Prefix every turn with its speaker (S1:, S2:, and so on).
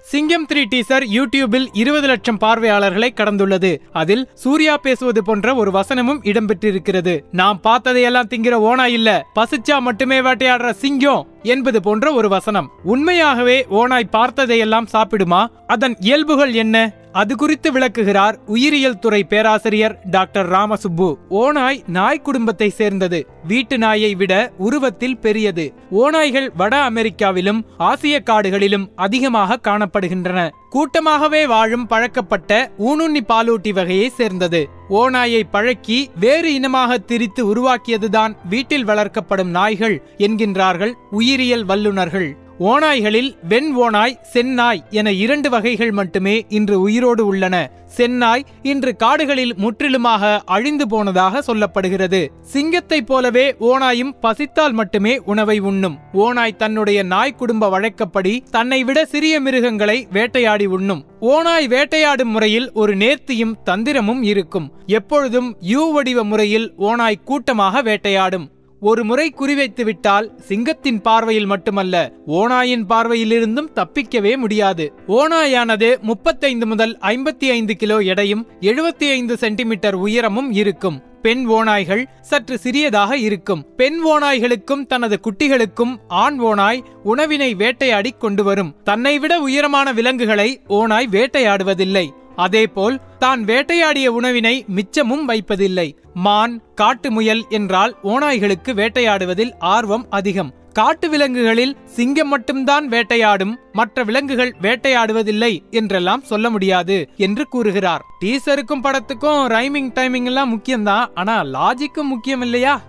S1: சிங்கம் three teaser யூடியூபில் இருபது லட்சம் பார்வையாளர்களை கடந்துள்ளது. அதில் சூர்யா பேசுவது போன்ற ஒரு வசனமும் இடம்பெற்றிருக்கிறது. நாம் பார்த்ததையெல்லாம் திங்கிற ஓனா இல்ல. பசிச்சா மட்டுமே வேட்டையாடுற சிங்கம். என்பது போன்ற ஒரு வசனம். உண்மையாகவே ஓனாய் பார்த்ததையெல்லாம் சாப்பிடுமா? அதன் இயல்புகள் என்ன? அது குறித்து விளக்குகிறார் உயிரியல் துறை பேராசிரியர் டாக்டர் ராமசுப்பு. ஓநாய் நாய் குடும்பத்தை சேர்ந்தது. வீட்டு நாயை விட உருவத்தில் பெரியது. ஓநாய்கள் வட அமெரிக்காவிலும் ஆசிய காடுகளிலும் அதிகமாக காணப்படுகின்றன. கூட்டமாகவே வாழும் பழக்கப்பட்ட ஊனுண்ணி பாலூட்டி வகையை சேர்ந்தது. ஓநாயை பழக்கி வேறு இனமாக திரித்து உருவாக்கியதுதான் வீட்டில் வளர்க்கப்படும் நாய்கள் என்கின்றார்கள் உயிரியல் வல்லுநர்கள். ஓநாய்களில் வெண் ஓநாய் செந்நாய் என இரண்டு வகைகள் மட்டுமே இன்று உயிரோடு உள்ளன. செந்நாய் இன்று காடுகளில் முற்றிலுமாக அழிந்து போனதாக சொல்லப்படுகிறது. சிங்கத்தைப் போலவே ஓநாயும் பசித்தால் மட்டுமே உணவை உண்ணும். ஓநாய் தன்னுடைய நாய் குடும்ப வழக்கப்படி தன்னை விட சிறிய மிருகங்களை வேட்டையாடி உண்ணும். ஓநாய் வேட்டையாடும் முறையில் ஒரு நேர்த்தியும் தந்திரமும் இருக்கும். எப்பொழுதும் யூ வடிவ முறையில் ஓநாய் கூட்டமாக வேட்டையாடும். ஒரு முறை குறிவைத்து விட்டால் சிங்கத்தின் பார்வையில் மட்டுமல்ல ஓநாயின் பார்வையிலிருந்தும் தப்பிக்கவே முடியாது. ஓனாயானது முப்பத்தைந்து முதல் ஐம்பத்தி ஐந்து கிலோ எடையும் எழுபத்தி ஐந்து சென்டிமீட்டர் உயரமும் இருக்கும். பெண் ஓநாய்கள் சற்று சிறியதாக இருக்கும். பெண் ஓநாய்களுக்கும் தனது குட்டிகளுக்கும் ஆண் ஓநாய் உணவினை வேட்டையாடி கொண்டு வரும். தன்னை விட உயரமான விலங்குகளை ஓநாய் வேட்டையாடுவதில்லை. அதேபோல் தான் வேட்டையாடிய உணவினை மிச்சமும் வைப்பதில்லை. மான் காட்டு முயல் என்றால் ஓநாய்களுக்கு வேட்டையாடுவதில் ஆர்வம் அதிகம். காட்டு விலங்குகளில் சிங்கம் மட்டும்தான் வேட்டையாடும் மற்ற விலங்குகள் வேட்டையாடுவதில்லை என்றெல்லாம் சொல்ல முடியாது என்று கூறுகிறார். டீசருக்கும் படத்துக்கும் ரைமிங் டைமிங் எல்லாம் முக்கியம்தான் ஆனா லாஜிக்கும் முக்கியம் இல்லையா?